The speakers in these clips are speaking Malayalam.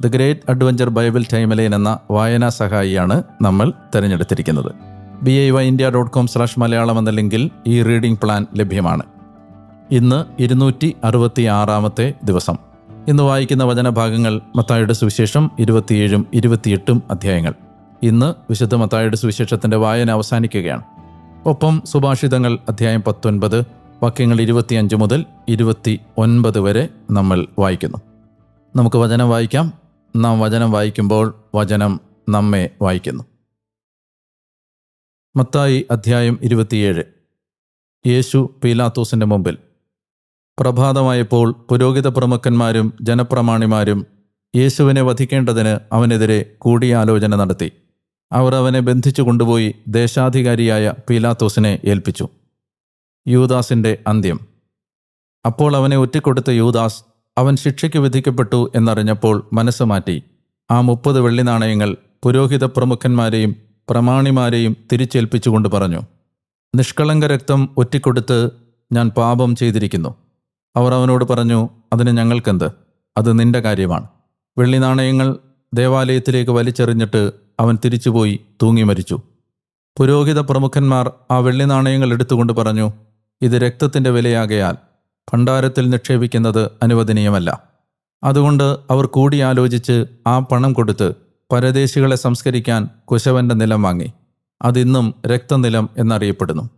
the great adventure Bible timeline എന്ന വായനാ സഹായിയാണ് നമ്മൾ തിരഞ്ഞെടുത്തിരിക്കുന്നത്. B I Y India dot com slash Malayalam എന്ന ലിങ്കിൽ ഈ റീഡിംഗ് പ്ലാൻ ലഭ്യമാണ്. ഇന്ന് ഇരുന്നൂറ്റി അറുപത്തി ആറാമത്തെ ദിവസം. ഇന്ന് വായിക്കുന്ന വചനഭാഗങ്ങൾ മത്തായുടെ സുവിശേഷം ഇരുപത്തിയേഴും ഇരുപത്തിയെട്ടും അധ്യായങ്ങൾ. ഇന്ന് വിശുദ്ധ മത്തായുടെ സുവിശേഷത്തിന്റെ വായന അവസാനിക്കുകയാണ്. ഒപ്പം സുഭാഷിതങ്ങൾ അധ്യായം പത്തൊൻപത് വാക്യങ്ങൾ ഇരുപത്തിയഞ്ച് മുതൽ ഇരുപത്തി ഒൻപത് വരെ നമ്മൾ വായിക്കുന്നു. നമുക്ക് വചനം വായിക്കാം. നാം വചനം വായിക്കുമ്പോൾ വചനം നമ്മെ വായിക്കുന്നു. മത്തായി അധ്യായം ഇരുപത്തിയേഴ്. യേശു പീലാത്തോസിന്റെ മുമ്പിൽ. പ്രഭാതമായപ്പോൾ പുരോഹിത പ്രമുഖന്മാരും ജനപ്രമാണിമാരും യേശുവിനെ വധിക്കേണ്ടതിന് അവനെതിരെ കൂടിയാലോചന നടത്തി. അവർ അവനെ ബന്ധിച്ചു കൊണ്ടുപോയി ദേശാധികാരിയായ പീലാത്തോസിനെ ഏൽപ്പിച്ചു. യൂദാസിന്റെ അന്ത്യം. അപ്പോൾ അവനെ ഒറ്റിക്കൊടുത്ത യൂദാസ് അവൻ ശിക്ഷയ്ക്ക് വിധിക്കപ്പെട്ടു എന്നറിഞ്ഞപ്പോൾ മനസ്സ് മാറ്റി. ആ മുപ്പത് വെള്ളി നാണയങ്ങൾ പുരോഹിത പ്രമുഖന്മാരെയും പ്രമാണിമാരെയും തിരിച്ചേൽപ്പിച്ചുകൊണ്ട് പറഞ്ഞു നിഷ്കളങ്ക രക്തം ഒറ്റിക്കൊടുത്ത് ഞാൻ പാപം ചെയ്തിരിക്കുന്നു. അവർ അവനോട് പറഞ്ഞു അതിന് ഞങ്ങൾക്കെന്ത്? അത് നിന്റെ കാര്യമാണ്. വെള്ളി നാണയങ്ങൾ ദേവാലയത്തിലേക്ക് വലിച്ചെറിഞ്ഞിട്ട് അവൻ തിരിച്ചുപോയി തൂങ്ങി മരിച്ചു. പുരോഹിത പ്രമുഖന്മാർ ആ വെള്ളി നാണയങ്ങൾ എടുത്തുകൊണ്ട് പറഞ്ഞു ഇത് രക്തത്തിന്റെ വിലയാകയാൽ ഭണ്ഡാരത്തിൽ നിക്ഷേപിക്കുന്നത് അനുവദനീയമല്ല. അതുകൊണ്ട് അവർ കൂടിയാലോചിച്ച് ആ പണം കൊടുത്ത് പരദേശികളെ സംസ്കരിക്കാൻ കുശവന്റെ നിലം വാങ്ങി. അതിന്നും രക്തനിലം എന്നറിയപ്പെടുന്നു.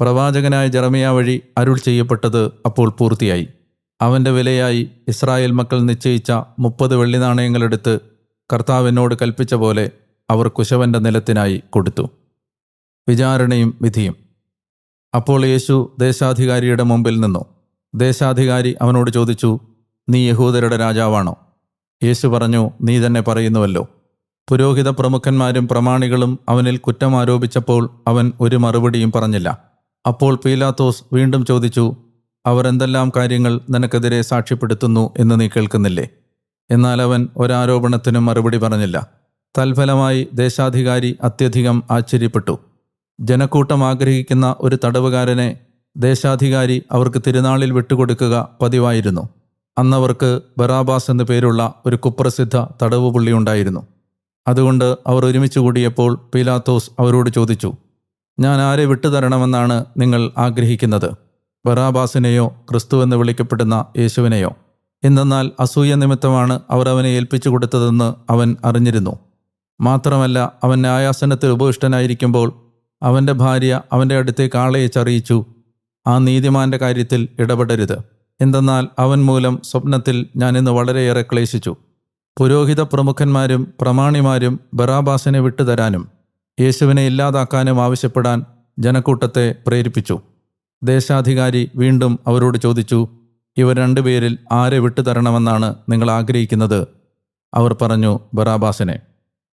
പ്രവാചകനായ ജറമിയ വഴി അരുൾ ചെയ്യപ്പെട്ടത് അപ്പോൾ പൂർത്തിയായി. അവന്റെ വിലയായി ഇസ്രായേൽ മക്കൾ നിശ്ചയിച്ച മുപ്പത് വെള്ളി നാണയങ്ങളെടുത്ത് കർത്താവിനോട് കൽപ്പിച്ച പോലെ അവർ കുശവന്റെ നിലത്തിനായി കൊടുത്തു. വിചാരണയും വിധിയും. അപ്പോൾ യേശു ദേശാധികാരിയുടെ മുമ്പിൽ നിന്നു. ദേശാധികാരി അവനോട് ചോദിച്ചു നീ യഹൂദരുടെ രാജാവാണോ? യേശു പറഞ്ഞു നീ തന്നെ പറയുന്നുവല്ലോ. പുരോഹിത പ്രമുഖന്മാരും പ്രമാണികളും അവനിൽ കുറ്റം ആരോപിച്ചപ്പോൾ അവൻ ഒരു മറുപടിയും പറഞ്ഞില്ല. അപ്പോൾ പീലാത്തോസ് വീണ്ടും ചോദിച്ചു അവരെന്തെല്ലാം കാര്യങ്ങൾ നിനക്കെതിരെ സാക്ഷ്യപ്പെടുത്തുന്നു എന്ന് നീ കേൾക്കുന്നില്ലേ? എന്നാൽ അവൻ ഒരാരോപണത്തിനും മറുപടി പറഞ്ഞില്ല. തൽഫലമായി ദേശാധികാരി അത്യധികം ആശ്ചര്യപ്പെട്ടു. ജനക്കൂട്ടം ആഗ്രഹിക്കുന്ന ഒരു തടവുകാരനെ ദേശാധികാരി അവർക്ക് തിരുനാളിൽ വിട്ടുകൊടുക്കുക പതിവായിരുന്നു. അന്നവർക്ക് ബറാബാസ് എന്നു പേരുള്ള ഒരു കുപ്രസിദ്ധ തടവ് പുള്ളിയുണ്ടായിരുന്നു അതുകൊണ്ട് അവർ ഒരുമിച്ച് കൂടിയപ്പോൾ പീലാത്തോസ് അവരോട് ചോദിച്ചു ഞാൻ ആരെ വിട്ടുതരണമെന്നാണ് നിങ്ങൾ ആഗ്രഹിക്കുന്നത്? ബറാബാസിനെയോ ക്രിസ്തു എന്ന് വിളിക്കപ്പെടുന്ന യേശുവിനെയോ? എന്തെന്നാൽ അസൂയ നിമിത്തമാണ് അവർ അവനെ ഏൽപ്പിച്ചു കൊടുത്തതെന്ന് അവൻ അറിഞ്ഞിരുന്നു. മാത്രമല്ല അവൻ ന്യായാസനത്തിൽ ഉപവിഷ്ടനായിരിക്കുമ്പോൾ അവന്റെ ഭാര്യ അവന്റെ അടുത്തേക്ക് ആളയച്ചറിയിച്ചു ആ നീതിമാന്റെ കാര്യത്തിൽ ഇടപെടരുത്. എന്തെന്നാൽ അവൻ മൂലം സ്വപ്നത്തിൽ ഞാൻ ഇന്ന് വളരെയേറെ ക്ലേശിച്ചു. പുരോഹിത പ്രമുഖന്മാരും പ്രമാണിമാരും ബറാബാസിനെ വിട്ടുതരാനും യേശുവിനെ ഇല്ലാതാക്കാനും ആവശ്യപ്പെടാൻ ജനക്കൂട്ടത്തെ പ്രേരിപ്പിച്ചു. ദേശാധികാരി വീണ്ടും അവരോട് ചോദിച്ചു ഇവർ രണ്ടുപേരിൽ ആരെ വിട്ടുതരണമെന്നാണ് നിങ്ങൾ ആഗ്രഹിക്കുന്നത്? അവർ പറഞ്ഞു ബറാബാസിനെ.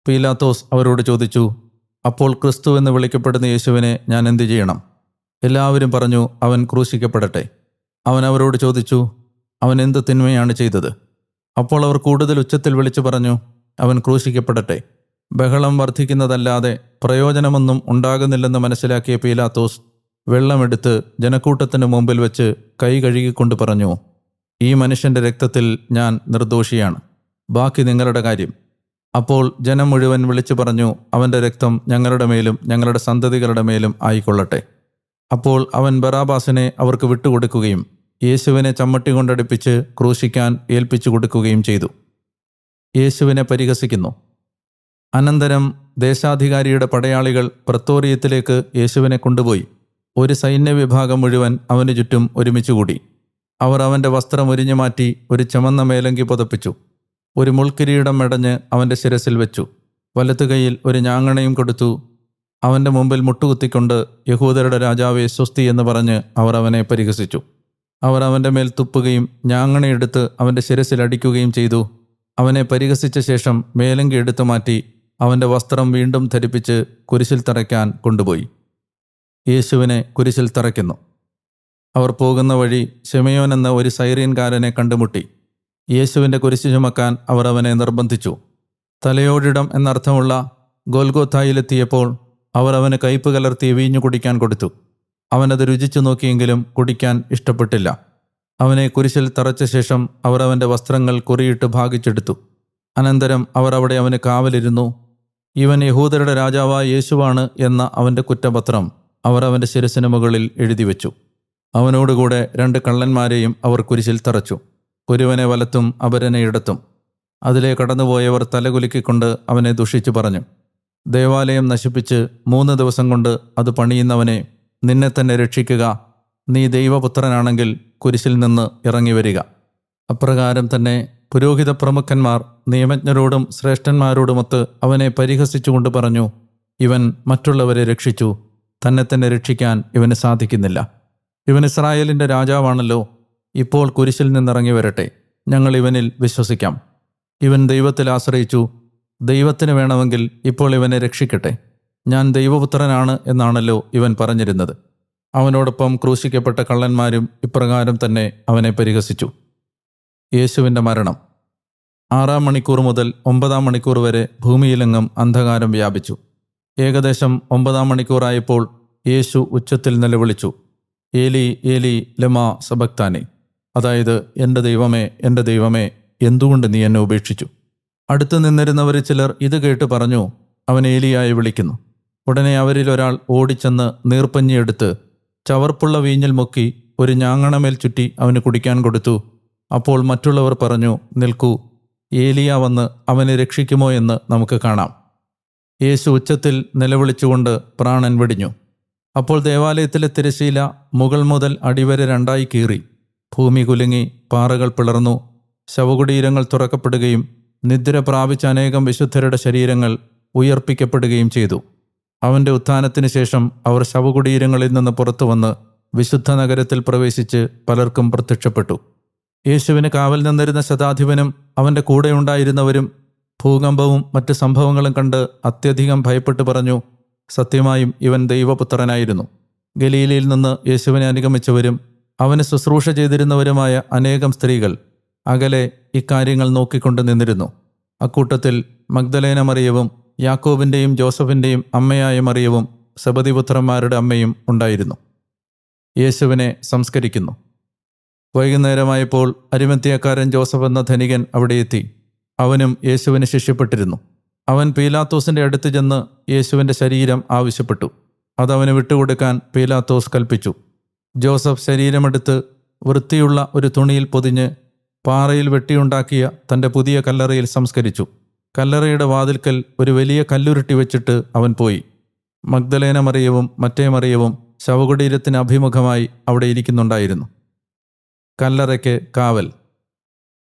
പീലാത്തോസ് അവരോട് ചോദിച്ചു അപ്പോൾ ക്രിസ്തു എന്ന് വിളിക്കപ്പെടുന്ന യേശുവിനെ ഞാൻ എന്തു ചെയ്യണം? എല്ലാവരും പറഞ്ഞു അവൻ ക്രൂശിക്കപ്പെടട്ടെ. അവൻ അവരോട് ചോദിച്ചു അവൻ എന്ത് തിന്മയാണ് ചെയ്തത്? അപ്പോൾ അവർ കൂടുതൽ ഉച്ചത്തിൽ വിളിച്ചു പറഞ്ഞു അവൻ ക്രൂശിക്കപ്പെടട്ടെ. ബഹളം വർദ്ധിക്കുന്നതല്ലാതെ പ്രയോജനമൊന്നും ഉണ്ടാകുന്നില്ലെന്ന് മനസ്സിലാക്കിയ പീലാത്തോസ് വെള്ളമെടുത്ത് ജനക്കൂട്ടത്തിന് മുമ്പിൽ വെച്ച് കൈ കഴുകിക്കൊണ്ട് പറഞ്ഞു ഈ മനുഷ്യന്റെ രക്തത്തിൽ ഞാൻ നിർദോഷിയാണ്. ബാക്കി നിങ്ങളുടെ കാര്യം. അപ്പോൾ ജനം മുഴുവൻ വിളിച്ചു പറഞ്ഞു അവന്റെ രക്തം ഞങ്ങളുടെ മേലും ഞങ്ങളുടെ സന്തതികളുടെ മേലും ആയിക്കൊള്ളട്ടെ. അപ്പോൾ അവൻ ബറാബാസിനെ അവർക്ക് വിട്ടുകൊടുക്കുകയും യേശുവിനെ ചമ്മട്ടി കൊണ്ടടുപ്പിച്ച് ക്രൂശിക്കാൻ ഏൽപ്പിച്ചു കൊടുക്കുകയും ചെയ്തു. യേശുവിനെ പരിഹസിക്കുന്നു. അനന്തരം ദേശാധികാരിയുടെ പടയാളികൾ പ്രത്തോറിയത്തിലേക്ക് യേശുവിനെ കൊണ്ടുപോയി. ഒരു സൈന്യവിഭാഗം മുഴുവൻ അവന് ചുറ്റും ഒരുമിച്ചുകൂടി അവർ അവന്റെ വസ്ത്രം ഒരിഞ്ഞു മാറ്റി ഒരു ചമന്ന മേലങ്കി പുതപ്പിച്ചു. ഒരു മുൾക്കിരീടം മെടഞ്ഞ് അവന്റെ ശിരസിൽ വെച്ചു. വലത്തുകൈയിൽ ഒരു ഞാങ്ങണയും കൊടുത്തു. അവന്റെ മുമ്പിൽ മുട്ടുകുത്തിക്കൊണ്ട് യഹൂദരുടെ രാജാവെ സ്വസ്തി എന്ന് പറഞ്ഞ് അവർ അവനെ പരിഹസിച്ചു. അവർ അവന്റെ മേൽ തുപ്പുകയും ഞാങ്ങണയെടുത്ത് അവന്റെ ശിരസിൽ അടിക്കുകയും ചെയ്തു. അവനെ പരിഹസിച്ച ശേഷം മേലങ്കി എടുത്തു മാറ്റി അവന്റെ വസ്ത്രം വീണ്ടും ധരിപ്പിച്ച് കുരിശിൽ തറയ്ക്കാൻ കൊണ്ടുപോയി. യേശുവിനെ കുരിശിൽ തറയ്ക്കുന്നു. അവർ പോകുന്ന വഴി ഷെമയോൻ എന്ന ഒരു സൈറിയൻകാരനെ കണ്ടുമുട്ടി. യേശുവിന്റെ കുരിശ് ചുമക്കാൻ അവർ അവനെ നിർബന്ധിച്ചു. തലയോടിടം എന്നർത്ഥമുള്ള ഗോൽഗോത്തായിലെത്തിയപ്പോൾ അവർ അവന് കയ്പ് കലർത്തി വീഞ്ഞു കുടിക്കാൻ കൊടുത്തു. അവനത് രുചിച്ചു നോക്കിയെങ്കിലും കുടിക്കാൻ ഇഷ്ടപ്പെട്ടില്ല. അവനെ കുരിശിൽ തറച്ച ശേഷം അവർ അവന്റെ വസ്ത്രങ്ങൾ കുറിയിട്ട് ഭാഗിച്ചെടുത്തു. അനന്തരം അവർ അവിടെ അവന് കാവലിരുന്നു. ഇവൻ യഹൂദരുടെ രാജാവായ യേശുവാണ് എന്ന അവന്റെ കുറ്റപത്രം അവർ അവന്റെ ശിരസിന് മുകളിൽ എഴുതിവെച്ചു അവനോടുകൂടെ രണ്ട് കള്ളന്മാരെയും അവർ കുരിശിൽ തറച്ചു. ഒരുവനെ വലത്തും അപരനെ ഇടത്തും. അതിലെ കടന്നുപോയവർ തലകുലുക്കിക്കൊണ്ട് അവനെ ദുഷിച്ചു പറഞ്ഞു. ദേവാലയം നശിപ്പിച്ച് മൂന്ന് ദിവസം കൊണ്ട് അത് പണിയുന്നവനെ നിന്നെ തന്നെ രക്ഷിക്കുക. നീ ദൈവപുത്രനാണെങ്കിൽ കുരിശിൽ നിന്ന് ഇറങ്ങി വരിക. അപ്രകാരം തന്നെ പുരോഹിത പ്രമുഖന്മാർ നിയമജ്ഞരോടും ശ്രേഷ്ഠന്മാരോടുമൊത്ത് അവനെ പരിഹസിച്ചുകൊണ്ട് പറഞ്ഞു ഇവൻ മറ്റുള്ളവരെ രക്ഷിച്ചു. തന്നെ തന്നെ രക്ഷിക്കാൻ ഇവന് സാധിക്കുന്നില്ല. ഇവൻ ഇസ്രായേലിന്റെ രാജാവാണല്ലോ. ഇപ്പോൾ കുരിശിൽ നിന്നിറങ്ങി വരട്ടെ. ഞങ്ങൾ ഇവനിൽ വിശ്വസിക്കാം. ഇവൻ ദൈവത്തിൽ ആശ്രയിച്ചു. ദൈവത്തിന് വേണമെങ്കിൽ ഇപ്പോൾ ഇവനെ രക്ഷിക്കട്ടെ. ഞാൻ ദൈവപുത്രനാണ് എന്നാണല്ലോ ഇവൻ പറഞ്ഞിരുന്നത്. അവനോടൊപ്പം ക്രൂശിക്കപ്പെട്ട കള്ളന്മാരും ഇപ്രകാരം തന്നെ അവനെ പരിഹസിച്ചു. യേശുവിന്റെ മരണം. ആറാം മണിക്കൂർ മുതൽ ഒമ്പതാം മണിക്കൂർ വരെ ഭൂമിയിലെങ്ങും അന്ധകാരം വ്യാപിച്ചു. ഏകദേശം ഒമ്പതാം മണിക്കൂറായപ്പോൾ യേശു ഉച്ചത്തിൽ നിലവിളിച്ചു. ഏലി ഏലി ലമാ സബക്താനെ. അതായത് എന്റെ ദൈവമേ എന്റെ ദൈവമേ എന്തുകൊണ്ട് നീ എന്നെ ഉപേക്ഷിച്ചു? അടുത്തു നിന്നിരുന്നവർ ചിലർ ഇത് കേട്ട് പറഞ്ഞു അവൻ ഏലിയായി വിളിക്കുന്നു. ഉടനെ അവരിൽ ഒരാൾ ഓടിച്ചെന്ന് നീർപ്പഞ്ഞിയെടുത്ത് ചവർപ്പുള്ള വീഞ്ഞിൽ മുക്കി ഒരു ഞാങ്ങണമേൽ ചുറ്റി അവന് കുടിക്കാൻ കൊടുത്തു. അപ്പോൾ മറ്റുള്ളവർ പറഞ്ഞു നിൽക്കൂ ഏലിയ വന്ന് അവനെ രക്ഷിക്കുമോ എന്ന് നമുക്ക് കാണാം. യേശു ഉച്ചത്തിൽ നിലവിളിച്ചുകൊണ്ട് പ്രാണൻ വെടിഞ്ഞു. അപ്പോൾ ദേവാലയത്തിലെ തിരശീല മുകൾ മുതൽ അടിവരെ രണ്ടായി കീറി. ഭൂമി കുലുങ്ങി പാറകൾ പിളർന്നു ശവകുടീരങ്ങൾ തുറക്കപ്പെടുകയും നിദ്ര പ്രാപിച്ച അനേകം വിശുദ്ധരുടെ ശരീരങ്ങൾ ഉയർപ്പിക്കപ്പെടുകയും ചെയ്തു. അവന്റെ ഉത്ഥാനത്തിന് ശേഷം അവർ ശവകുടീരങ്ങളിൽ നിന്ന് പുറത്തു വന്ന് വിശുദ്ധ നഗരത്തിൽ പ്രവേശിച്ച് പലർക്കും പ്രത്യക്ഷപ്പെട്ടു. യേശുവിന് കാവൽ നിന്നിരുന്ന ശതാധിപനും അവന്റെ കൂടെയുണ്ടായിരുന്നവരും ഭൂകമ്പവും മറ്റ് സംഭവങ്ങളും കണ്ട് അത്യധികം ഭയപ്പെട്ടു പറഞ്ഞു സത്യമായും ഇവൻ ദൈവപുത്രനായിരുന്നു. ഗലീലയിൽ നിന്ന് യേശുവിനെ അനുഗമിച്ചവരും അവന് ശുശ്രൂഷ ചെയ്തിരുന്നവരുമായ അനേകം സ്ത്രീകൾ അകലെ ഇക്കാര്യങ്ങൾ നോക്കിക്കൊണ്ട് നിന്നിരുന്നു. അക്കൂട്ടത്തിൽ മഗ്ദലേന മറിയവും യാക്കോബിന്റെയും ജോസഫിന്റെയും അമ്മയായ മറിയവും സബതിപുത്രന്മാരുടെ അമ്മയും ഉണ്ടായിരുന്നു. യേശുവിനെ സംസ്കരിക്കുന്നു. വൈകുന്നേരമായപ്പോൾ അരിമത്തിയക്കാരൻ ജോസഫ് എന്ന ധനികൻ അവിടെ എത്തി. അവനും യേശുവിന് ശിഷ്യപ്പെട്ടിരുന്നു. അവൻ പീലാത്തോസിന്റെ അടുത്ത് ചെന്ന് യേശുവിന്റെ ശരീരം ആവശ്യപ്പെട്ടു. അതവന് വിട്ടുകൊടുക്കാൻ പീലാത്തോസ് കൽപ്പിച്ചു. ജോസഫ് ശരീരമെടുത്ത് വൃത്തിയുള്ള ഒരു തുണിയിൽ പൊതിഞ്ഞ് പാറയിൽ വെട്ടിയുണ്ടാക്കിയ തന്റെ പുതിയ കല്ലറയിൽ സംസ്കരിച്ചു. കല്ലറയുടെ വാതിൽക്കൽ ഒരു വലിയ കല്ലുരുട്ടി വെച്ചിട്ട് അവൻ പോയി. മഗ്ദലേന മറിയവും മറ്റേ മറിയവും ശവകുടീരത്തിന് അഭിമുഖമായി അവിടെ ഇരിക്കുന്നുണ്ടായിരുന്നു. കല്ലറയ്ക്ക് കാവൽ.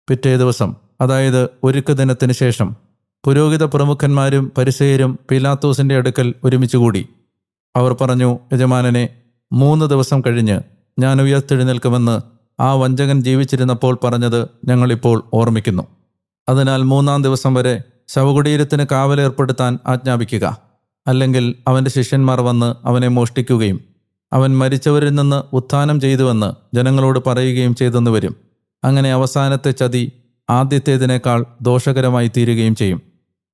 പിറ്റേ ദിവസം അതായത് ഒരുക്ക ദിനത്തിന് ശേഷം പുരോഹിത പ്രമുഖന്മാരും പരിസയരും പീലാത്തോസിന്റെ അടുക്കൽ ഒരുമിച്ച് കൂടി. അവർ പറഞ്ഞു യജമാനനെ മൂന്ന് ദിവസം കഴിഞ്ഞ് ഞാൻ ഉയർത്തെഴുന്നേൽക്കുമെന്ന് ആ വഞ്ചകൻ ജീവിച്ചിരുന്നപ്പോൾ പറഞ്ഞത് ഞങ്ങളിപ്പോൾ ഓർമ്മിക്കുന്നു. അതിനാൽ മൂന്നാം ദിവസം വരെ ശവകുടീരത്തിന് കാവലേർപ്പെടുത്താൻ ആജ്ഞാപിക്കുക. അല്ലെങ്കിൽ അവന്റെ ശിഷ്യന്മാർ വന്ന് അവനെ മോഷ്ടിക്കുകയും അവൻ മരിച്ചവരിൽ നിന്ന് ഉത്ഥാനം ചെയ്തുവെന്ന് ജനങ്ങളോട് പറയുകയും ചെയ്തെന്ന് വരും. അങ്ങനെ അവസാനത്തെ ചതി ആദ്യത്തേതിനേക്കാൾ ദോഷകരമായി തീരുകയും ചെയ്യും.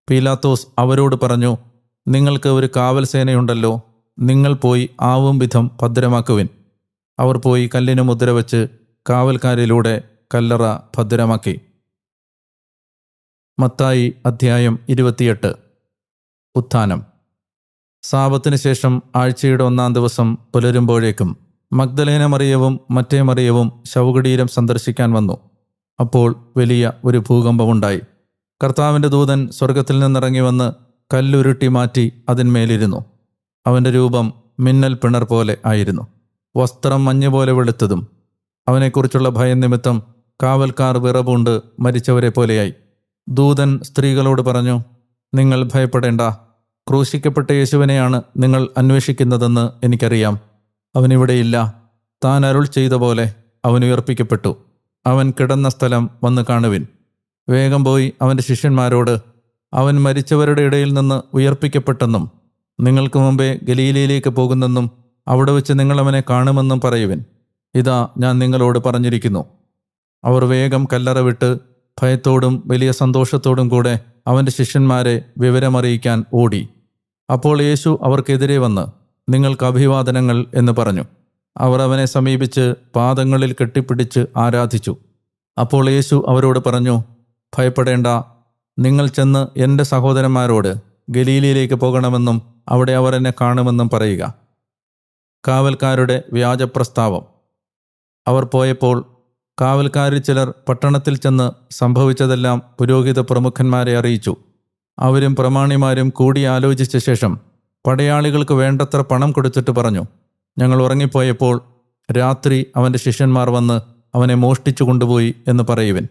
പീലാത്തോസ് അവരോട് പറഞ്ഞു നിങ്ങൾക്ക് ഒരു കാവൽ സേനയുണ്ടല്ലോ നിങ്ങൾ പോയി ആവും വിധം ഭദ്രമാക്കുവിൻ. അവർ പോയി കല്ലിന് മുദ്ര വച്ച് കാവൽക്കാരിലൂടെ കല്ലറ ഭദ്രമാക്കി. മത്തായി അധ്യായം ഇരുപത്തിയെട്ട്. ഉത്ഥാനം. സാപത്തിന് ശേഷം ആഴ്ചയുടെ ഒന്നാം ദിവസം പുലരുമ്പോഴേക്കും മഗ്ദലേന മറിയവും മറ്റേ മറിയവും ശവകുടീരം സന്ദർശിക്കാൻ വന്നു. അപ്പോൾ വലിയ ഒരു ഭൂകമ്പമുണ്ടായി. കർത്താവിന്റെ ദൂതൻ സ്വർഗത്തിൽ നിന്നിറങ്ങി വന്ന് കല്ലുരുട്ടി മാറ്റി അതിന്മേലിരുന്നു. അവന്റെ രൂപം മിന്നൽ പിണർ പോലെ ആയിരുന്നു. വസ്ത്രം മഞ്ഞുപോലെ വെളുത്തതും അവനെക്കുറിച്ചുള്ള ഭയം നിമിത്തം കാവൽക്കാർ വിറവുണ്ട് മരിച്ചവരെ പോലെയായി ദൂതൻ സ്ത്രീകളോട് പറഞ്ഞു നിങ്ങൾ ഭയപ്പെടേണ്ട. ക്രൂശിക്കപ്പെട്ട യേശുവിനെയാണ് നിങ്ങൾ അന്വേഷിക്കുന്നതെന്ന് എനിക്കറിയാം. അവനിവിടെയില്ല താൻ അരുൾ ചെയ്ത പോലെ അവൻ ഉയർപ്പിക്കപ്പെട്ടു. അവൻ കിടന്ന സ്ഥലം വന്ന് കാണുവിൻ. വേഗം പോയി അവന്റെ ശിഷ്യന്മാരോട് അവൻ മരിച്ചവരുടെ ഇടയിൽ നിന്ന് ഉയർപ്പിക്കപ്പെട്ടെന്നും നിങ്ങൾക്ക് മുമ്പേ ഗലീലയിലേക്ക് പോകുന്നെന്നും അവിടെ വെച്ച് നിങ്ങളവനെ കാണുമെന്നും പറയുവിൻ. ഇതാ ഞാൻ നിങ്ങളോട് പറഞ്ഞിരിക്കുന്നു. അവർ വേഗം കല്ലറ വിട്ട് ഭയത്തോടും വലിയ സന്തോഷത്തോടും കൂടെ അവന്റെ ശിഷ്യന്മാരെ വിവരമറിയിക്കാൻ ഓടി. അപ്പോൾ യേശു അവർക്കെതിരെ വന്ന് നിങ്ങൾക്ക് അഭിവാദനങ്ങൾ എന്ന് പറഞ്ഞു. അവർ അവനെ സമീപിച്ച് പാദങ്ങളിൽ കെട്ടിപ്പിടിച്ച് ആരാധിച്ചു. അപ്പോൾ യേശു അവരോട് പറഞ്ഞു ഭയപ്പെടേണ്ട. നിങ്ങൾ ചെന്ന് എന്റെ സഹോദരന്മാരോട് ഗലീലയിലേക്ക് പോകണമെന്നും അവിടെ അവർ എന്നെ കാണുമെന്നും പറയുക. കാവൽക്കാരുടെ വ്യാജപ്രസ്താവം. അവർ പോയപ്പോൾ കാവൽക്കാരിൽ ചിലർ പട്ടണത്തിൽ ചെന്ന് സംഭവിച്ചതെല്ലാം പുരോഹിത പ്രമുഖന്മാരെ അറിയിച്ചു. അവരും പ്രമാണിമാരും കൂടി ആലോചിച്ച ശേഷം പടയാളികൾക്ക് വേണ്ടത്ര പണം കൊടുത്തിട്ട് പറഞ്ഞു. ഞങ്ങൾ ഉറങ്ങിപ്പോയപ്പോൾ രാത്രി അവന്റെ ശിഷ്യന്മാർ വന്ന് അവനെ മോഷ്ടിച്ചു കൊണ്ടുപോയി എന്ന് പറയുവൻ.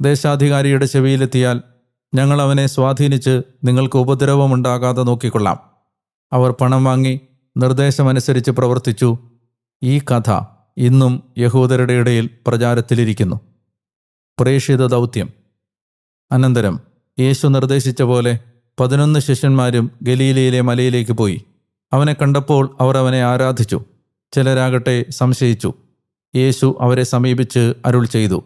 ദേശാധികാരിയുടെ ചെവിയിലെത്തിയാൽ ഞങ്ങൾ അവനെ സ്വാധീനിച്ച് നിങ്ങൾക്ക് ഉപദ്രവമുണ്ടാകാതെ നോക്കിക്കൊള്ളാം. അവർ പണം വാങ്ങി നിർദ്ദേശമനുസരിച്ച് പ്രവർത്തിച്ചു. ഈ കഥ ഇന്നും യഹൂദരുടെ ഇടയിൽ പ്രചാരത്തിലിരിക്കുന്നു. പ്രേക്ഷിത ദൗത്യം. അനന്തരം യേശു നിർദ്ദേശിച്ച പോലെ പതിനൊന്ന് ശിഷ്യന്മാരും ഗലീലയിലെ മലയിലേക്ക് പോയി. അവനെ കണ്ടപ്പോൾ അവർ അവനെ ആരാധിച്ചു. ചിലരാകട്ടെ സംശയിച്ചു. യേശു അവരെ സമീപിച്ച് അരുൾ ചെയ്തു.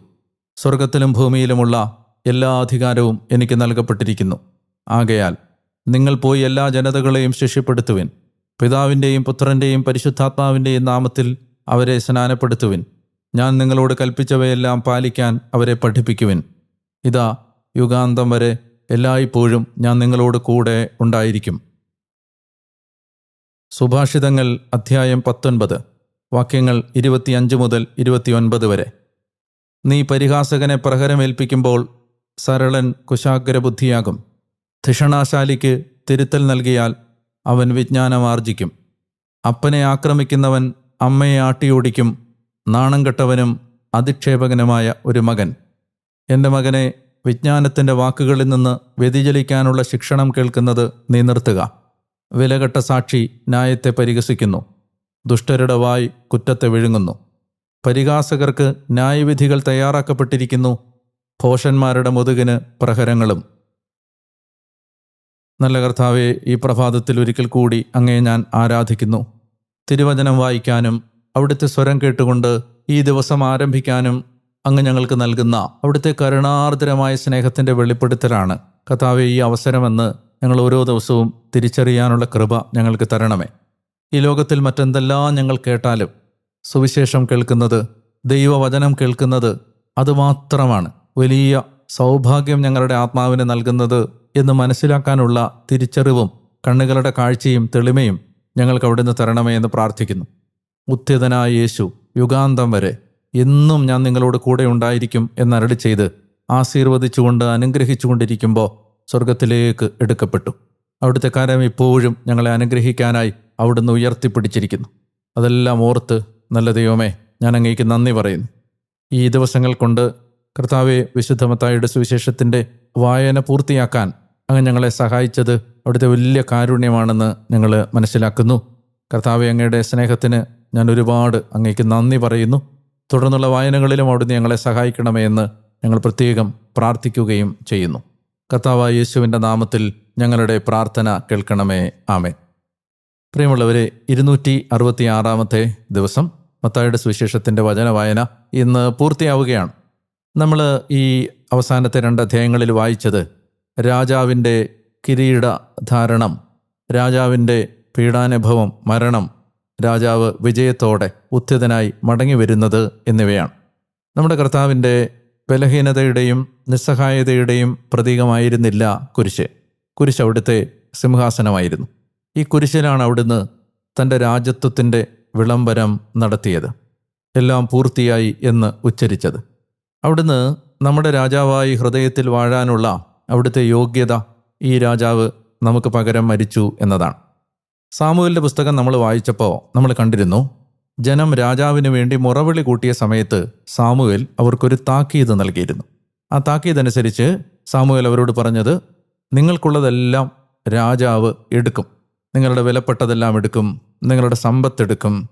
സ്വർഗത്തിലും ഭൂമിയിലുമുള്ള എല്ലാ അധികാരവും എനിക്ക് നൽകപ്പെട്ടിരിക്കുന്നു. ആകയാൽ നിങ്ങൾ പോയി എല്ലാ ജനതകളെയും ശിഷ്യപ്പെടുത്തുവിൻ. പിതാവിന്റെയും പുത്രന്റെയും പരിശുദ്ധാത്മാവിന്റെയും നാമത്തിൽ അവരെ സ്നാനപ്പെടുത്തുവിൻ. ഞാൻ നിങ്ങളോട് കൽപ്പിച്ചവയെല്ലാം പാലിക്കാൻ അവരെ പഠിപ്പിക്കുവിൻ. ഇതാ യുഗാന്തം വരെ എല്ലായ്പ്പോഴും ഞാൻ നിങ്ങളോട് കൂടെ ഉണ്ടായിരിക്കും. സുഭാഷിതങ്ങൾ അധ്യായം പത്തൊൻപത്. വാക്യങ്ങൾ ഇരുപത്തിയഞ്ച് മുതൽ ഇരുപത്തിയൊൻപത് വരെ. നീ പരിഹാസകനെ പ്രഹരമേൽപ്പിക്കുമ്പോൾ സരളൻ കുശാഗ്രബുദ്ധിയാകും. ധിഷണാശാലിക്ക് തിരുത്തൽ നൽകിയാൽ അവൻ വിജ്ഞാനം ആർജിക്കും അപ്പനെ ആക്രമിക്കുന്നവൻ അമ്മയെ ആട്ടിയോടിക്കും. നാണം കെട്ടവനും അധിക്ഷേപകനുമായ ഒരു മകൻ. എന്റെ മകനെ വിജ്ഞാനത്തിന്റെ വാക്കുകളിൽ നിന്ന് വ്യതിചലിക്കാനുള്ള ശിക്ഷണം കേൾക്കുന്നത് നീ നിർത്തുക. വിലകെട്ട സാക്ഷി ന്യായത്തെ പരിഹസിക്കുന്നു. ദുഷ്ടരുടെ വായ് കുറ്റത്തെ വിഴുങ്ങുന്നു. പരിഹാസകർക്ക് ന്യായവിധികൾ തയ്യാറാക്കപ്പെട്ടിരിക്കുന്നു. ഭോഷന്മാരുടെ മുതുകിന് പ്രഹരങ്ങളും. നല്ല കർത്താവെ ഈ പ്രഭാതത്തിൽ ഒരിക്കൽ കൂടി അങ്ങേ ഞാൻ ആരാധിക്കുന്നു. തിരുവചനം വായിക്കാനും അവിടുത്തെ സ്വരം കേട്ടുകൊണ്ട് ഈ ദിവസം ആരംഭിക്കാനും അങ്ങ് ഞങ്ങൾക്ക് നൽകുന്ന അവിടുത്തെ കരുണാർദ്രമായ സ്നേഹത്തിന്റെ വെളിപ്പെടുത്തലാണ്. കഥാവെ ഈ അവസരമെന്ന് ഞങ്ങൾ ഓരോ ദിവസവും തിരിച്ചറിയാനുള്ള കൃപ ഞങ്ങൾക്ക് തരണമേ. ഈ ലോകത്തിൽ മറ്റെന്തെല്ലാം ഞങ്ങൾ കേട്ടാലും സുവിശേഷം കേൾക്കുന്നത് ദൈവവചനം കേൾക്കുന്നത് അതുമാത്രമാണ് വലിയ സൗഭാഗ്യം ഞങ്ങളുടെ ആത്മാവിന് നൽകുന്നത് എന്ന് മനസ്സിലാക്കാനുള്ള തിരിച്ചറിവും കണ്ണുകളുടെ കാഴ്ചയും തെളിമയും ഞങ്ങൾക്ക് അവിടുന്ന് തരണമേ എന്ന് പ്രാർത്ഥിക്കുന്നു. ഉത്യതനായ യേശു യുഗാന്തം വരെ എന്നും ഞാൻ നിങ്ങളോട് കൂടെ ഉണ്ടായിരിക്കും എന്നരടി ചെയ്ത് ആശീർവദിച്ചുകൊണ്ട് അനുഗ്രഹിച്ചുകൊണ്ടിരിക്കുമ്പോൾ സ്വർഗത്തിലേക്ക് എടുക്കപ്പെട്ടു. അവിടുത്തെ കാര്യം ഇപ്പോഴും ഞങ്ങളെ അനുഗ്രഹിക്കാനായി അവിടുന്ന് ഉയർത്തിപ്പിടിച്ചിരിക്കുന്നു. അതെല്ലാം ഓർത്ത് നല്ല ദൈവമേ ഞാൻ അങ്ങേക്ക് നന്ദി പറയുന്നു. ഈ ദിവസങ്ങൾ കൊണ്ട് കർത്താവെ വിശുദ്ധമത്തായുടെ സുവിശേഷത്തിന്റെ വായന പൂർത്തിയാക്കാൻ അങ്ങ് ഞങ്ങളെ സഹായിച്ചത് അവിടുത്തെ വലിയ കാരുണ്യമാണെന്ന് ഞങ്ങൾ മനസ്സിലാക്കുന്നു. കർത്താവ് അങ്ങയുടെ സ്നേഹത്തിന് ഞാൻ ഒരുപാട് അങ്ങേക്ക് നന്ദി പറയുന്നു. തുടർന്നുള്ള വായനകളിലും അവിടുന്ന് ഞങ്ങളെ സഹായിക്കണമേ എന്ന് ഞങ്ങൾ പ്രത്യേകം പ്രാർത്ഥിക്കുകയും ചെയ്യുന്നു. കർത്താവ് യേശുവിന്റെ നാമത്തിൽ ഞങ്ങളുടെ പ്രാർത്ഥന കേൾക്കണമേ. ആമേ പ്രിയമുള്ളവരെ ഇരുന്നൂറ്റി അറുപത്തി ആറാമത്തെ ദിവസം മത്തായുടെ സുവിശേഷത്തിന്റെ വചന വായന ഇന്ന് പൂർത്തിയാവുകയാണ്. നമ്മൾ ഈ അവസാനത്തെ രണ്ട് അധ്യായങ്ങളിൽ വായിച്ചത് രാജാവിന്റെ കിരീട ധാരണം രാജാവിന്റെ പീഡാനുഭവം മരണം രാജാവ് വിജയത്തോടെ ഉത്തിതനായി മടങ്ങി വരുന്നത് എന്നിവയാണ്. നമ്മുടെ കർത്താവിന്റെ ബലഹീനതയുടെയും നിസ്സഹായതയുടെയും പ്രതീകമായിരുന്നില്ല കുരിശ്. കുരിശ് അവിടുത്തെ സിംഹാസനമായിരുന്നു. ഈ കുരിശിലാണ് അവിടുന്ന് തന്റെ രാജ്യത്വത്തിന്റെ വിളംബരം നടത്തിയത്. എല്ലാം പൂർത്തിയായി എന്ന് ഉച്ചരിച്ചത്. അവിടുന്ന് നമ്മുടെ രാജാവായി ഹൃദയത്തിൽ വാഴാനുള്ള അവിടുത്തെ യോഗ്യത ഈ രാജാവ് നമുക്ക് പകരം മരിച്ചു എന്നതാണ്. സാമുവലിന്റെ പുസ്തകം നമ്മൾ വായിച്ചപ്പോൾ നമ്മൾ കണ്ടിരുന്നു ജനം രാജാവിന് വേണ്ടി മുറവിളി കൂട്ടിയ സമയത്ത് സാമുവേൽ അവർക്കൊരു താക്കീത് നൽകിയിരുന്നു. ആ താക്കീതനുസരിച്ച് സാമുവേൽ അവരോട് പറഞ്ഞത് നിങ്ങൾക്കുള്ളതെല്ലാം രാജാവ് എടുക്കും. നിങ്ങളുടെ വിലപ്പെട്ടതെല്ലാം എടുക്കും. നിങ്ങളുടെ സമ്പത്ത് എടുക്കും.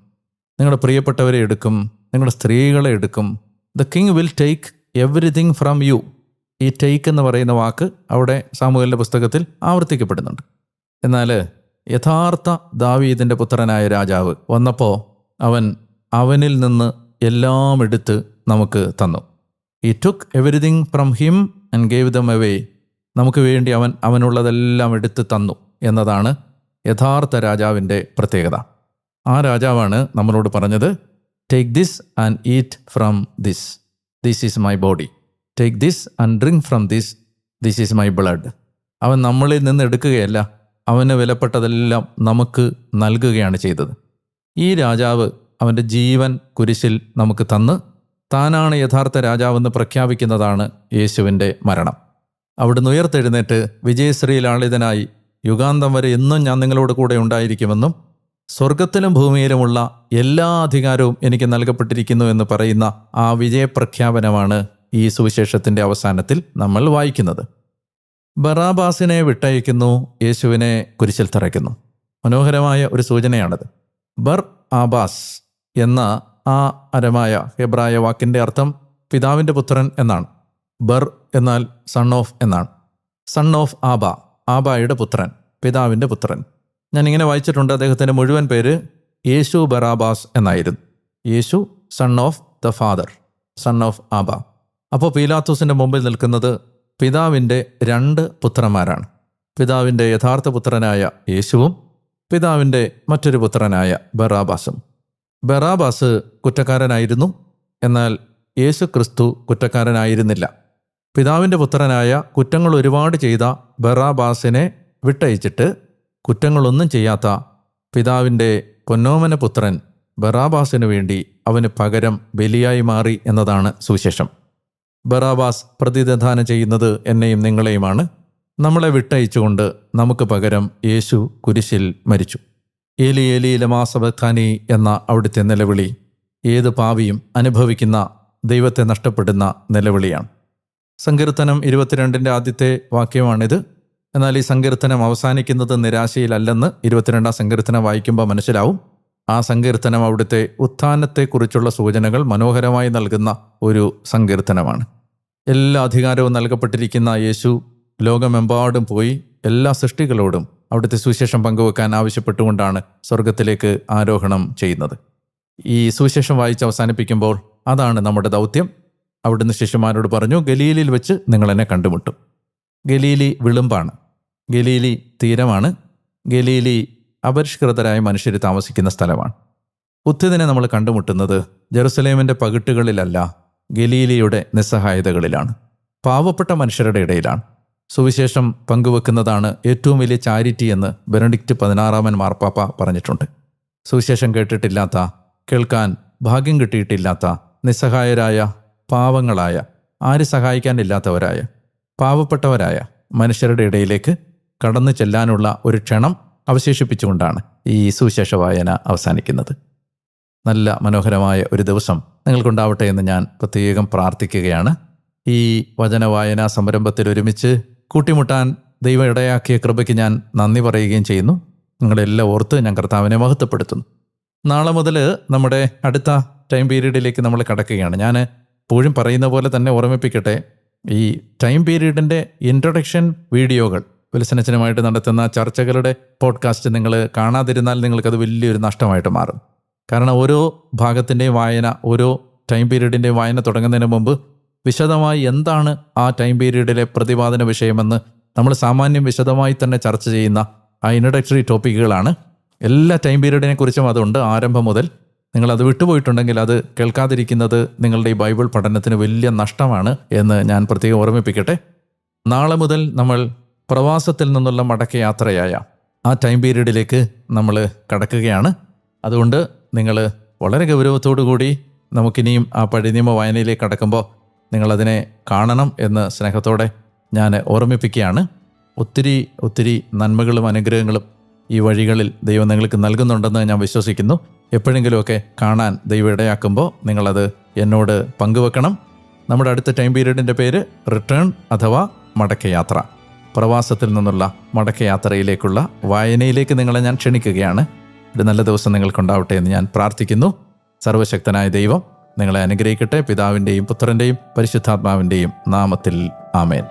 നിങ്ങളുടെ പ്രിയപ്പെട്ടവരെ എടുക്കും. നിങ്ങളുടെ സ്ത്രീകളെ എടുക്കും. The king will take everything from you. ഈ ടേക്ക് എന്ന് പറയുന്ന വാക്ക് അവിടെ സാമൂഹലിന്റെ പുസ്തകത്തിൽ ആവർത്തിക്കപ്പെടുന്നുണ്ട്. എന്നാൽ യഥാർത്ഥ ദാവീദിന്റെ പുത്രനായ രാജാവ് വന്നപ്പോൾ അവൻ അവനിൽ നിന്ന് എല്ലാം എടുത്ത് നമുക്ക് തന്നു. ഈ took everything from him and gave them away നമുക്ക് വേണ്ടി അവൻ അവനുള്ളതെല്ലാം എടുത്ത് തന്നു എന്നതാണ് യഥാർത്ഥ രാജാവിന്റെ പ്രത്യേകത. ആ രാജാവാണ് നമ്മളോട് പറഞ്ഞത് take this and eat from this this is my body take this and drink from this this is my blood അവൻ നമ്മളിൽ നിന്ന് എടുക്കുകയല്ല അവന് വിലപ്പെട്ടതെല്ലാം നമുക്ക് നൽകുകയാണ് ചെയ്തത്. ഈ രാജാവ് അവന്റെ ജീവൻ കുരിശിൽ നമുക്ക് തന്ന് താനാണ് യഥാർത്ഥ രാജാവെന്ന് പ്രഖ്യാപിക്കുന്നതാണ് യേശുവിന്റെ മരണം. അവിടുന്ന് ഉയർത്തെഴുന്നേറ്റ് വിജയശ്രീലാളിതനായി യുഗാന്തം വരെ എന്നും ഞാൻ നിങ്ങളോട് കൂടെ ഉണ്ടായിരിക്കുമെന്നും സ്വർഗത്തിലും ഭൂമിയിലുമുള്ള എല്ലാ അധികാരവും എനിക്ക് നൽകപ്പെട്ടിരിക്കുന്നു എന്ന് പറയുന്ന ആ വിജയപ്രഖ്യാപനമാണ് ഈ സുവിശേഷത്തിന്റെ അവസാനത്തിൽ നമ്മൾ വായിക്കുന്നത്. ബറാബാസിനെ വിട്ടയക്കുന്നു യേശുവിനെ കുരിശിൽ തറയ്ക്കുന്നു. മനോഹരമായ ഒരു സൂചനയാണത്. ബർ ആബാസ് എന്ന ആ അരമായ ഹെബ്രായ വാക്കിന്റെ അർത്ഥം പിതാവിന്റെ പുത്രൻ എന്നാണ്. ബർ എന്നാൽ സൺ ഓഫ് എന്നാണ്. സൺ ഓഫ് ആബ ആബായുടെ പുത്രൻ പിതാവിന്റെ പുത്രൻ. ഞാൻ ഇങ്ങനെ വായിച്ചിട്ടുണ്ട് അദ്ദേഹത്തിന്റെ മുഴുവൻ പേര് യേശു ബറാബാസ് എന്നായിരുന്നു. Yesu son of the father son of Aba. അപ്പോൾ പീലാത്തോസിന്റെ മുമ്പിൽ നിൽക്കുന്നത് പിതാവിന്റെ രണ്ട് പുത്രന്മാരാണ്. പിതാവിന്റെ യഥാർത്ഥ പുത്രനായ യേശുവും പിതാവിന്റെ മറ്റൊരു പുത്രനായ ബറാബാസും. ബറാബാസ് കുറ്റക്കാരനായിരുന്നു എന്നാൽ യേശു ക്രിസ്തു കുറ്റക്കാരനായിരുന്നില്ല. പിതാവിന്റെ പുത്രനായ കുറ്റങ്ങൾ ഒരുപാട് ചെയ്ത ബറാബാസിനെ വിട്ടയച്ചിട്ട് കുറ്റങ്ങളൊന്നും ചെയ്യാത്ത പിതാവിന്റെ പൊന്നോമന പുത്രൻ ബറാബാസിനു വേണ്ടി അവന് പകരം ബലിയായി മാറി എന്നതാണ് സുവിശേഷം. ബറാബാസ് പ്രതിനിധാനം ചെയ്യുന്നത് എന്നെയും നിങ്ങളെയുമാണ്. നമ്മളെ വിട്ടയച്ചുകൊണ്ട് നമുക്ക് പകരം യേശു കുരിശിൽ മരിച്ചു. ഏലി ഏലി ലമാസബത്താനി എന്ന അവിടുത്തെ നിലവിളി ഏത് പാവിയും അനുഭവിക്കുന്ന ദൈവത്തെ നഷ്ടപ്പെടുന്ന നിലവിളിയാണ്. സങ്കീർത്തനം ഇരുപത്തിരണ്ടിന്റെ ആദ്യത്തെ വാക്യമാണിത്. എന്നാൽ ഈ സങ്കീർത്തനം അവസാനിക്കുന്നത് നിരാശയിലല്ലെന്ന് ഇരുപത്തിരണ്ടാം സങ്കീർത്തനം വായിക്കുമ്പോൾ മനസ്സിലാവും. ആ സങ്കീർത്തനം അവിടുത്തെ ഉത്ഥാനത്തെക്കുറിച്ചുള്ള സൂചനകൾ മനോഹരമായി നൽകുന്ന ഒരു സങ്കീർത്തനമാണ്. എല്ലാ അധികാരവും നൽകപ്പെട്ടിരിക്കുന്ന യേശു ലോകമെമ്പാടും പോയി എല്ലാ സൃഷ്ടികളോടും അവിടുത്തെ സുവിശേഷം പങ്കുവെക്കാൻ ആവശ്യപ്പെട്ടുകൊണ്ടാണ് സ്വർഗത്തിലേക്ക് ആരോഹണം ചെയ്യുന്നത്. ഈ സുവിശേഷം വായിച്ച് അവസാനിപ്പിക്കുമ്പോൾ അതാണ് നമ്മുടെ ദൗത്യം. അവിടുന്ന് ശിഷ്യന്മാരോട് പറഞ്ഞു ഗലീലിൽ വെച്ച് നിങ്ങളെന്നെ കണ്ടുമുട്ടും. ഗലീലി വിളുമ്പാണ്. ഗലീലി തീരമാണ്. ഗലീലി അപരിഷ്കൃതരായ മനുഷ്യർ താമസിക്കുന്ന സ്ഥലമാണ്. ഉത്തിതിനെ നമ്മൾ കണ്ടുമുട്ടുന്നത് ജെറുസലേമിന്റെ പകിട്ടുകളിലല്ല ഗലീലിയുടെ നിസ്സഹായതകളിലാണ്. പാവപ്പെട്ട മനുഷ്യരുടെ ഇടയിലാണ്. സുവിശേഷം പങ്കുവെക്കുന്നതാണ് ഏറ്റവും വലിയ ചാരിറ്റി എന്ന് ബെനഡിക്റ്റ് പതിനാറാമൻ മാർപ്പാപ്പ പറഞ്ഞിട്ടുണ്ട്. സുവിശേഷം കേട്ടിട്ടില്ലാത്ത കേൾക്കാൻ ഭാഗ്യം കിട്ടിയിട്ടില്ലാത്ത നിസ്സഹായരായ പാവങ്ങളായ ആര് സഹായിക്കാനില്ലാത്തവരായ പാവപ്പെട്ടവരായ മനുഷ്യരുടെ ഇടയിലേക്ക് കടന്നു ചെല്ലാനുള്ള ഒരു ക്ഷണം അവശേഷിപ്പിച്ചുകൊണ്ടാണ് ഈ സുവിശേഷ വായന അവസാനിക്കുന്നത്. നല്ല മനോഹരമായ ഒരു ദിവസം നിങ്ങൾക്കുണ്ടാവട്ടെ എന്ന് ഞാൻ പ്രത്യേകം പ്രാർത്ഥിക്കുകയാണ്. ഈ വചന വായന സംരംഭത്തിൽ ഒരുമിച്ച് കൂട്ടിമുട്ടാൻ ദൈവം ഇടയാക്കിയ കൃപയ്ക്ക് ഞാൻ നന്ദി പറയുകയും ചെയ്യുന്നു. നിങ്ങളെല്ലാം ഓർത്ത് ഞാൻ കർത്താവിനെ മഹത്വപ്പെടുത്തുന്നു. നാളെ മുതൽ നമ്മുടെ അടുത്ത ടൈം പീരീഡിലേക്ക് നമ്മൾ കടക്കുകയാണ്. ഞാൻ എപ്പോഴും പറയുന്ന പോലെ തന്നെ ഓർമ്മിപ്പിക്കട്ടെ ഈ ടൈം പീരീഡിന്റെ ഇൻട്രൊഡക്ഷൻ വീഡിയോകൾ വിൽസനച്ചനുമായിട്ട് നടത്തുന്ന ചർച്ചകളുടെ പോഡ്കാസ്റ്റ് നിങ്ങൾ കാണാതിരുന്നാൽ നിങ്ങൾക്കത് വലിയൊരു നഷ്ടമായിട്ട് മാറും. കാരണം ഓരോ ഭാഗത്തിന്റെയും വായന ഓരോ ടൈം പീരീഡിന്റെയും വായന തുടങ്ങുന്നതിന് മുമ്പ് വിശദമായി എന്താണ് ആ ടൈം പീരീഡിലെ പ്രതിപാദന വിഷയമെന്ന് നമ്മൾ സാമാന്യം വിശദമായി തന്നെ ചർച്ച ചെയ്യുന്ന ആ ഇൻട്രഡക്ടറി ടോപ്പിക്കുകളാണ് എല്ലാ ടൈം പീരീഡിനെ കുറിച്ചും അതുണ്ട്. ആരംഭം മുതൽ നിങ്ങൾ അത് വിട്ടുപോയിട്ടുണ്ടെങ്കിൽ അത് കേൾക്കാതിരിക്കുന്നത് നിങ്ങളുടെ ഈ ബൈബിൾ പഠനത്തിന് വലിയ നഷ്ടമാണ് എന്ന് ഞാൻ പ്രത്യേകം ഓർമ്മിപ്പിക്കട്ടെ. നാളെ മുതൽ നമ്മൾ പ്രവാസത്തിൽ നിന്നുള്ള മടക്കയാത്രയായ ആ ടൈം പീരീഡിലേക്ക് നമ്മൾ കടക്കുകയാണ്. അതുകൊണ്ട് നിങ്ങൾ വളരെ ഗൗരവത്തോടു കൂടി നമുക്കിനിയും ആ പഴിനിയമ വായനയിലേക്ക് കടക്കുമ്പോൾ നിങ്ങളതിനെ കാണണം എന്ന് സ്നേഹത്തോടെ ഞാൻ ഓർമ്മിപ്പിക്കുകയാണ്. ഒത്തിരി ഒത്തിരി നന്മകളും അനുഗ്രഹങ്ങളും ഈ വഴികളിൽ ദൈവം നിങ്ങൾക്ക് നൽകുന്നുണ്ടെന്ന് ഞാൻ വിശ്വസിക്കുന്നു. എപ്പോഴെങ്കിലുമൊക്കെ കാണാൻ ദൈവം ഇടയാക്കുമ്പോൾ നിങ്ങളത് എന്നോട് പങ്കുവെക്കണം. നമ്മുടെ അടുത്ത ടൈം പീരീഡിന്റെ പേര് റിട്ടേൺ അഥവാ മടക്കയാത്ര പ്രവാസത്തിൽ നിന്നുള്ള മടക്കയാത്രയിലേക്കുള്ള വായനയിലേക്ക് നിങ്ങളെ ഞാൻ ക്ഷണിക്കുകയാണ്. ഒരു നല്ല ദിവസം നിങ്ങൾക്കുണ്ടാവട്ടെ എന്ന് ഞാൻ പ്രാർത്ഥിക്കുന്നു. സർവശക്തനായ ദൈവം നിങ്ങളെ അനുഗ്രഹിക്കട്ടെ. പിതാവിന്റെയും പുത്രന്റെയും പരിശുദ്ധാത്മാവിന്റെയും നാമത്തിൽ ആമേൻ.